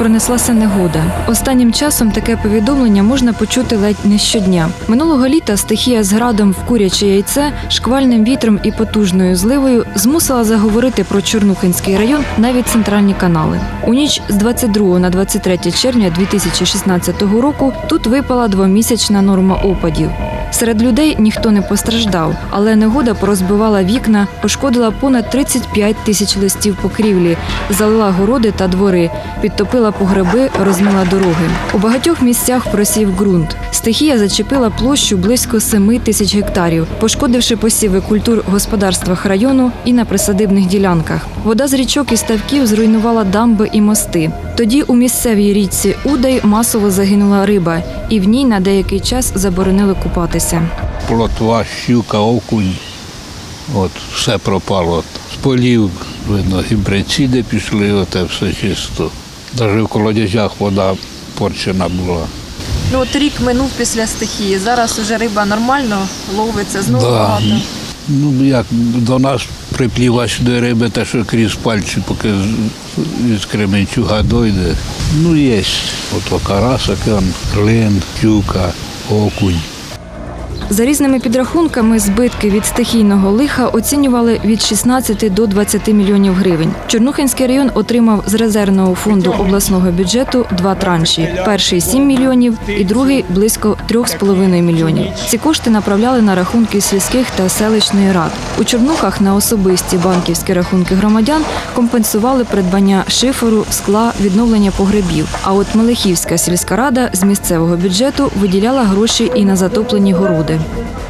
Пронеслася негода. Останнім часом таке повідомлення можна почути ледь не щодня. Минулого літа стихія з градом в куряче яйце, шквальним вітром і потужною зливою змусила заговорити про Чорнухинський район навіть центральні канали. У ніч з 22 на 23 червня 2016 року тут випала двомісячна норма опадів. Серед людей ніхто не постраждав, але негода порозбивала вікна, пошкодила понад 35 тисяч листів покрівлі, залила городи та двори, підтопила погреби, розмила дороги. У багатьох місцях просів ґрунт. Стихія зачепила площу близько 7 тисяч гектарів, пошкодивши посіви культур в господарствах району і на присадибних ділянках. Вода з річок і ставків зруйнувала дамби і мости. Тоді у місцевій річці Удай масово загинула риба, і в ній на деякий час заборонили купатися. Плотва, щука, окунь. От, все пропало. З полів, видно, гібрициди пішли, оте все чисто. Навіть в колодязях вода порчена була. Ну от рік минув після стихії. Зараз уже риба нормально ловиться, знову Да. багато. Ну, як до нас припліва сюди риби, те, що крізь пальці, поки з- Кременчуга дойде. Ну, є. От карасик, там, клин, щука, окунь. За різними підрахунками, збитки від стихійного лиха оцінювали від 16 до 20 мільйонів гривень. Чорнухинський район отримав з резервного фонду обласного бюджету два транші: перший 7 мільйонів і другий близько 3,5 мільйонів. Ці кошти направляли на рахунки сільських та селищної рад. У Чорнухах на особисті банківські рахунки громадян компенсували придбання шиферу, скла, відновлення погребів. А от Мелехівська сільська рада з місцевого бюджету виділяла гроші і на затоплені городи.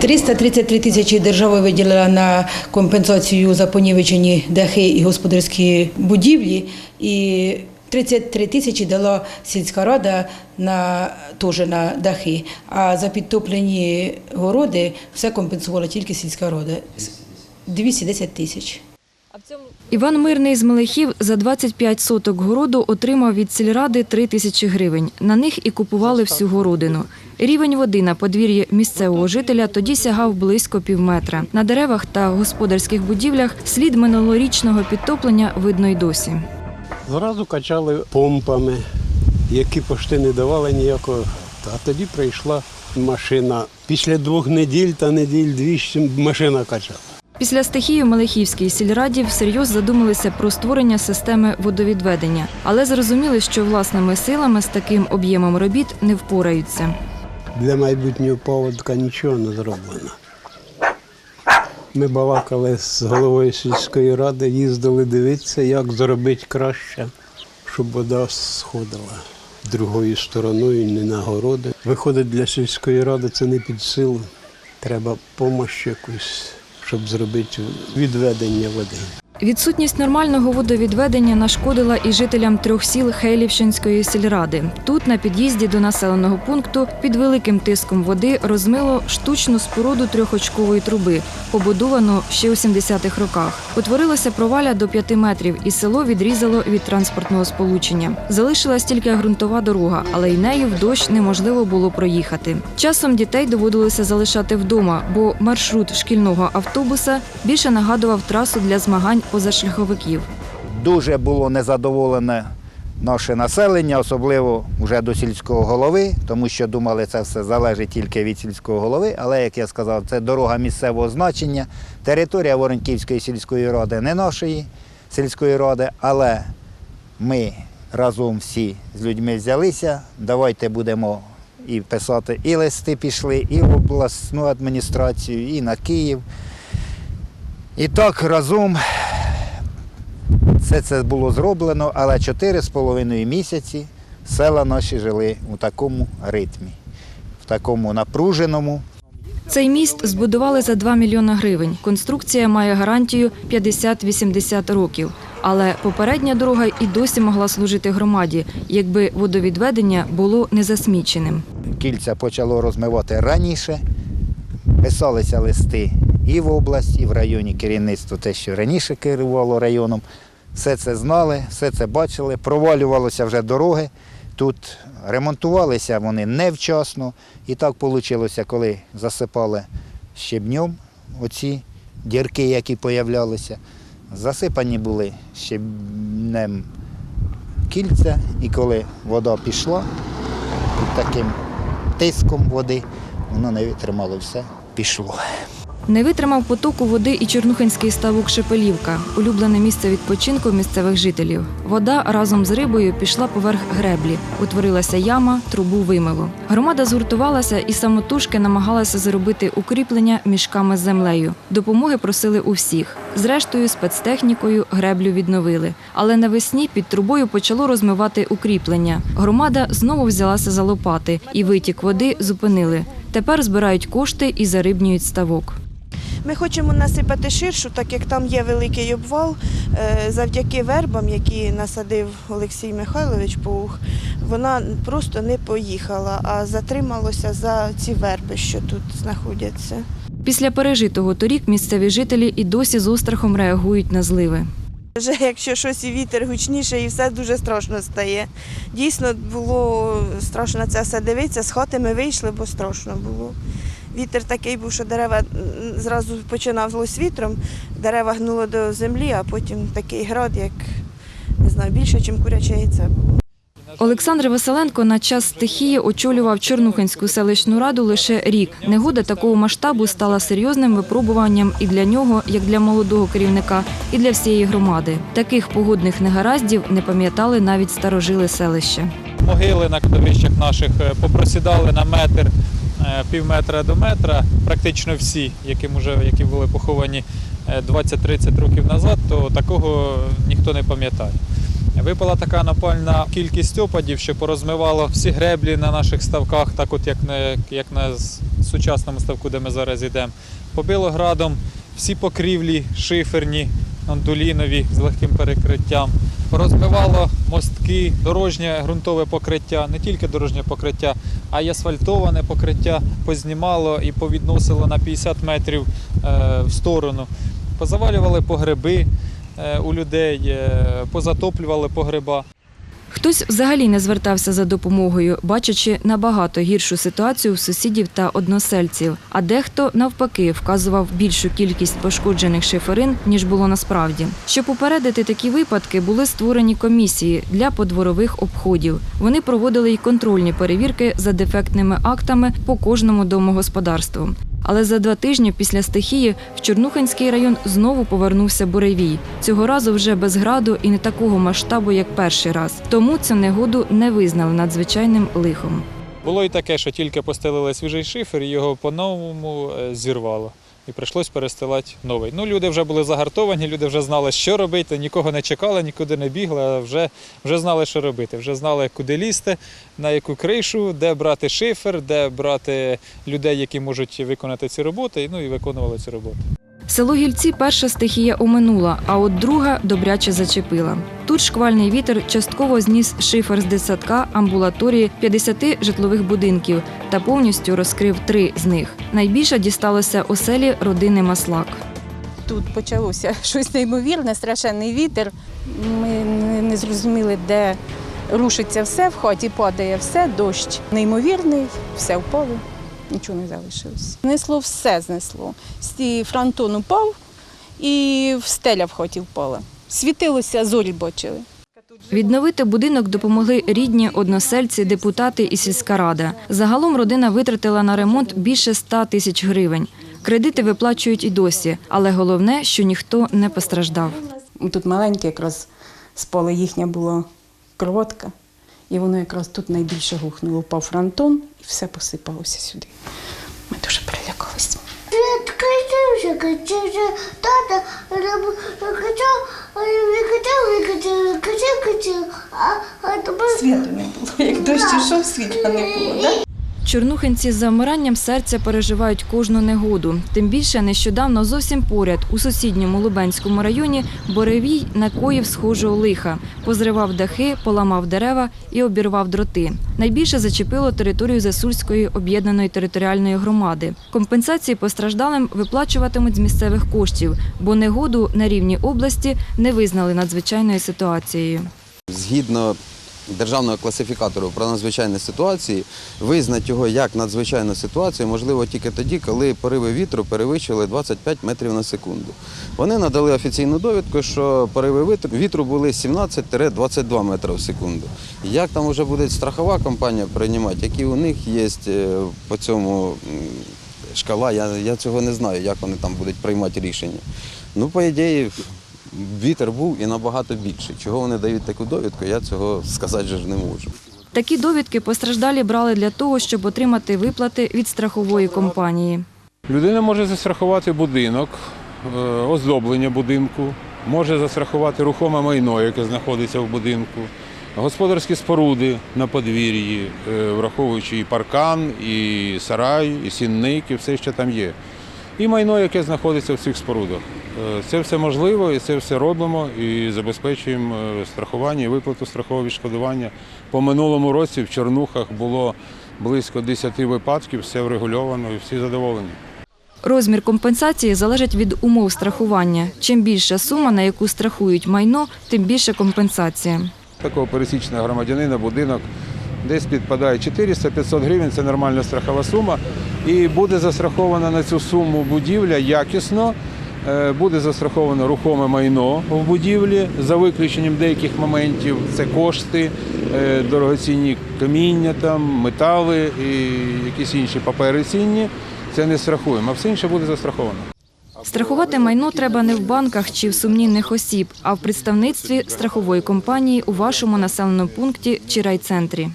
333 тисячі держава виділила на компенсацію за понівечені дахи і господарські будівлі, і 33 тисячі дала сільська рада на теж на дахи. А за підтоплені городи все компенсувала тільки сільська рада. 210 тисяч. Іван Мирний з Мелехів за 25 соток городу отримав від сільради 3 тисячі гривень. На них і купували всю городину. Рівень води на подвір'ї місцевого жителя тоді сягав близько півметра. На деревах та господарських будівлях слід минулорічного підтоплення видно й досі. Зразу качали помпами, які пошти не давали ніякого. А тоді прийшла машина. Після двох неділь та неділь двічі машина качала. Після стихії в Мелехівській сільраді всерйоз задумалися про створення системи водовідведення, але зрозуміли, що власними силами з таким об'ємом робіт не впораються. Для майбутнього поводка нічого не зроблено. Ми балакали з головою сільської ради, їздили дивитися, як зробити краще, щоб вода сходила другою стороною, не на городи. Виходить, для сільської ради це не під силу. Треба допомогу якусь, щоб зробити відведення води. Відсутність нормального водовідведення нашкодила і жителям трьох сіл Хейлівщинської сільради. Тут, на під'їзді до населеного пункту, під великим тиском води розмило штучну споруду трьохочкової труби, побудовану ще у 70-х роках. Утворилася проваля до 5 метрів, і село відрізало від транспортного сполучення. Залишилась тільки ґрунтова дорога, але й нею в дощ неможливо було проїхати. Часом дітей доводилося залишати вдома, бо маршрут шкільного автобуса більше нагадував трасу для змагань позашляховиків. Дуже було незадоволене наше населення, особливо вже до сільського голови, тому що думали, це все залежить тільки від сільського голови. Але, як я сказав, це дорога місцевого значення, територія Воронківської сільської ради не нашої сільської ради, але ми разом всі з людьми взялися. Давайте будемо і писати, і листи пішли, і в обласну адміністрацію, і на Київ. І так разом все це було зроблено, але 4,5 місяці села наші жили у такому ритмі, в такому напруженому. Цей міст збудували за 2 мільйони гривень. Конструкція має гарантію 50-80 років. Але попередня дорога і досі могла служити громаді, якби водовідведення було не засміченим. Кільця почало розмивати раніше, писалися листи і в область, і в районі керівництво, те, що раніше керувало районом. Все це знали, все це бачили, провалювалися вже дороги. Тут ремонтувалися вони невчасно. І так вийшло, коли засипали щебнем оці дірки, які появлялися. Засипані були щебнем кільця, і коли вода пішла під таким тиском води, воно не витримало все, пішло. Не витримав потоку води і Чорнухинський ставок Шепелівка, улюблене місце відпочинку місцевих жителів. Вода разом з рибою пішла поверх греблі. Утворилася яма, трубу вимило. Громада згуртувалася і самотужки намагалася зробити укріплення мішками з землею. Допомоги просили у всіх. Зрештою, спецтехнікою греблю відновили. Але навесні під трубою почало розмивати укріплення. Громада знову взялася за лопати, і витік води зупинили. Тепер збирають кошти і зарибнюють ставок. Ми хочемо насипати ширшу, так як там є великий обвал. е, Завдяки вербам, які насадив Олексій Михайлович Паух, вона просто не поїхала, а затрималося за ці верби, що тут знаходяться. Після пережитого торік місцеві жителі і досі з острахом реагують на зливи. Вже якщо щось і вітер гучніше, і все дуже страшно стає. Дійсно було страшно це все дивитися. З хати ми вийшли, бо страшно було. Вітер такий був, що дерева зразу починалось вітром, дерева гнуло до землі, а потім такий град, як не знаю, більше, ніж куряче яйце було. Олександр Василенко на час стихії очолював Чорнухинську селищну раду лише рік. Негода такого масштабу стала серйозним випробуванням і для нього, як для молодого керівника, і для всієї громади. Таких погодних негараздів не пам'ятали навіть старожили селища. могили на кладовищах наших е, попросідали на метр, пів метра до метра, практично всі, які, вже, які були поховані е, 20-30 років назад, то такого ніхто не пам'ятає. Випала така напальна кількість опадів, що порозмивало всі греблі на наших ставках, так от як на, як на сучасному ставку, де ми зараз йдемо. Побило градом всі покрівлі шиферні, ондулінові з легким перекриттям. Порозбивало мостки, дорожнє ґрунтове покриття, не тільки дорожнє покриття, а й асфальтоване покриття познімало і повідносило на 50 метрів е, в сторону. Позавалювали погреби е, у людей, е, позатоплювали погреба. Хтось взагалі не звертався за допомогою, бачачи набагато гіршу ситуацію в сусідів та односельців. А дехто навпаки вказував більшу кількість пошкоджених шиферин, ніж було насправді. Щоб попередити такі випадки, були створені комісії для подворових обходів. Вони проводили й контрольні перевірки за дефектними актами по кожному домогосподарству. Але за два тижні після стихії в Чорнухинський район знову повернувся буревій. Цього разу вже без граду і не такого масштабу, як перший раз. Тому цю негоду не визнали надзвичайним лихом. Було і таке, що тільки постелили свіжий шифер, його по-новому е, зірвало. І прийшлось перестилати новий. Ну, люди вже були загартовані, люди вже знали, що робити, нікого не чекали, нікуди не бігли, а вже, вже знали, що робити. Вже знали, куди лізти, на яку кришу, де брати шифер, де брати людей, які можуть виконати ці роботи, ну і виконували ці роботи. Село Гільці перша стихія оминула, а от друга добряче зачепила. Тут шквальний вітер частково зніс шифер з десятка амбулаторії 50 житлових будинків та повністю розкрив три з них. Найбільше дісталося оселі родини Маслак. Тут почалося щось неймовірне, страшенний вітер. Ми не- зрозуміли, де рушиться все, в хаті падає все, дощ неймовірний, все впало, нічого не залишилось. Знесло все знесло. Сті фронтон упав і стеля в хаті впала. Світилося, зорі бачили. Відновити будинок допомогли рідні, односельці, депутати і сільська рада. Загалом родина витратила на ремонт більше 100 тисяч гривень. Кредити виплачують і досі, але головне, що ніхто не постраждав. Тут маленьке якраз спала їхня була кроватка, і воно якраз тут найбільше гухнуло. Впав фронтон і все посипалося сюди. Ми дуже перелякалися. Тата викачав, викачав, а, тепер Світу не було. Як дощ ішов, світла не було. Да? Чорнухинці з замиранням серця переживають кожну негоду. Тим більше нещодавно зовсім поряд у сусідньому Лубенському районі Боревій накоїв схожого лиха, позривав дахи, поламав дерева і обірвав дроти. Найбільше зачепило територію Засульської об'єднаної територіальної громади. Компенсації постраждалим виплачуватимуть з місцевих коштів, бо негоду на рівні області не визнали надзвичайною ситуацією. Згідно державного класифікатору про надзвичайні ситуації, визнати його як надзвичайну ситуацію можливо тільки тоді, коли пориви вітру перевищили 25 метрів на секунду. Вони надали офіційну довідку, що пориви вітру- були 17-22 метри в секунду. Як там вже буде страхова компанія приймати, які у них є е, по цьому шкала, я, я цього не знаю, як вони там будуть приймати рішення. Ну, по ідеї, вітер був і набагато більше. Чого вони дають таку довідку, я цього сказати ж не можу. Такі довідки постраждалі брали для того, щоб отримати виплати від страхової компанії. Людина може застрахувати будинок, е, оздоблення будинку, може застрахувати рухоме майно, яке знаходиться в будинку, господарські споруди на подвір'ї, е, враховуючи і паркан, і сарай, і сінник, і все, що там є. І майно, яке знаходиться в цих спорудах. Е, Це все можливо, і це все робимо і забезпечуємо е, страхування і виплату страхового відшкодування. По минулому році в Чорнухах було близько 10 випадків, все врегульовано і всі задоволені. Розмір компенсації залежить від умов страхування. Чим більша сума, на яку страхують майно, тим більше компенсація. Такого пересічного громадянина будинок десь підпадає 400-500 гривень, це нормальна страхова сума. І буде застрахована на цю суму будівля якісно, буде застраховано рухоме майно в будівлі за виключенням деяких моментів. Це кошти, е, дорогоцінні каміння, там, метали і якісь інші папери цінні. Це не страхуємо, а все інше буде застраховано. Страхувати майно треба не в банках чи в сумнівних осіб, а в представництві страхової компанії у вашому населеному пункті чи райцентрі.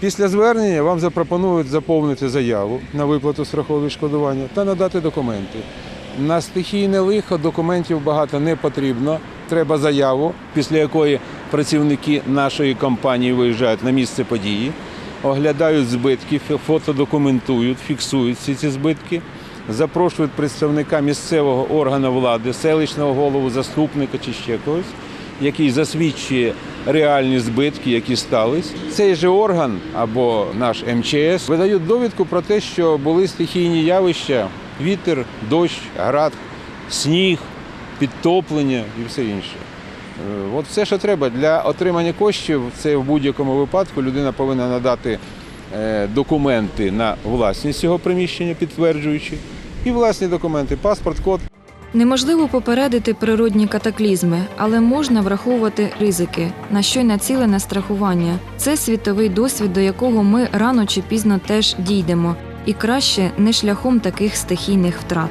Після звернення вам запропонують заповнити заяву на виплату страхового відшкодування та надати документи. На стихійне лихо документів багато не потрібно. Треба заяву, після якої працівники нашої компанії виїжджають на місце події, оглядають збитки, фотодокументують, фіксують всі ці збитки, запрошують представника місцевого органу влади, селищного голову, заступника чи ще когось, який засвідчує реальні збитки, які стались. Цей же орган або наш МЧС видають довідку про те, що були стихійні явища, вітер, дощ, град, сніг, підтоплення і все інше. Е, От все, що треба для отримання коштів, це в будь-якому випадку людина повинна надати е, документи на власність цього приміщення, підтверджуючи, і власні документи, паспорт, код. Неможливо попередити природні катаклізми, але можна враховувати ризики, на що й націлене страхування. Це світовий досвід, до якого ми рано чи пізно теж дійдемо, і краще не шляхом таких стихійних втрат.